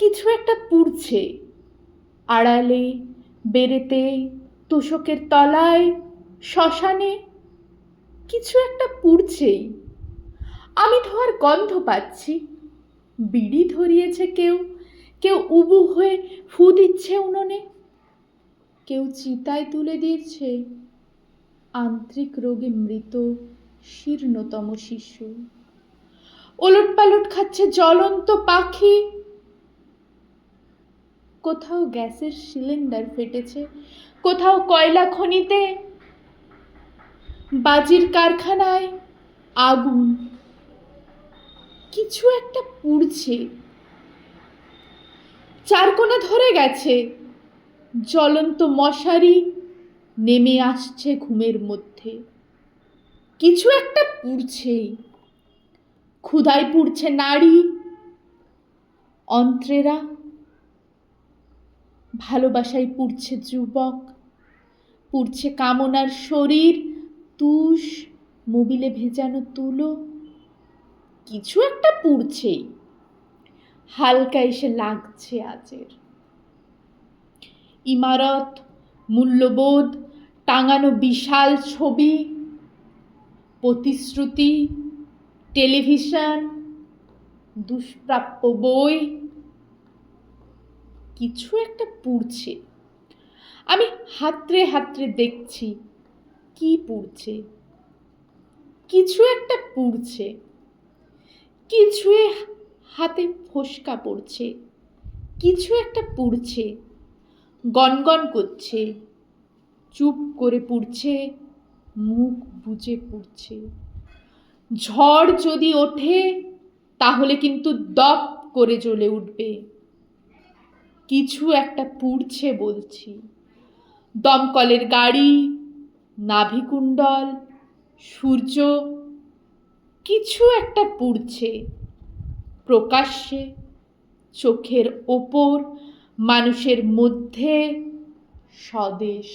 কিছু একটা পুড়ছে। আড়ালে বেরেতে তোষকের তলায়, শ্মশানে কিছু একটা পুড়ছেই। আমি ধোয়ার গন্ধ পাচ্ছি। বিড়ি ধরিয়েছে কেউ কেউ উবু হয়ে ফু দিচ্ছে উনোনে। কেউ চিতায় তুলে দিয়েছে। আন্ত্রিক রোগে মৃত শীর্ণতম শিশু। ওলট পালট খাচ্ছে জ্বলন্ত পাখি। কোথাও গ্যাসের সিলিন্ডার ফেটেছে, কোথাও কয়লা খনিতে, বাজির কারখানায় আগুন। কিছু একটা পুড়ছে। চারকোনা ধরে গেছে। জ্বলন্ত মশারি নেমে আসছে ঘুমের মধ্যে। কিছু একটা পুড়ছেই। ক্ষুধায় পুড়ছে নারী, অন্ত্রেরা ভালোবাসায় পুড়ছে যুবক, পুড়ছে কামনার শরীর, তুষ মোবিলে ভেজানো তুলো। কিছু একটা পুড়ছেই হালকা এসে লাগছে আজের। ইমারত, মূল্যবোধ, টাঙানো বিশাল ছবি, প্রতিশ্রুতি, টেলিভিশন, দুষ্প্রাপ্য বই কিছু একটা পুড়ছে। আমি হাতড়ে হাতড়ে দেখছি, কি পুড়ছে? কিছু একটা পুড়ছে। কিছুয়ে হাতে ফোসকা পড়ছে। কিছু একটা পুড়ছে। গনগন করছে। চুপ করে পুড়ছে। মুখ বুজে পুড়ছে। ঝড় যদি ওঠে, তাহলে কিন্তু দপ করে জ্বলে উঠবে। কিছু একটা পুড়ছে বলছি। দমকলের গাড়ি নাভিকুণ্ডল সূর্য, কিছু একটা পুড়ছে। প্রকাশ্যে, চোখের ওপর, মানুষের মধ্যে, স্বদেশ।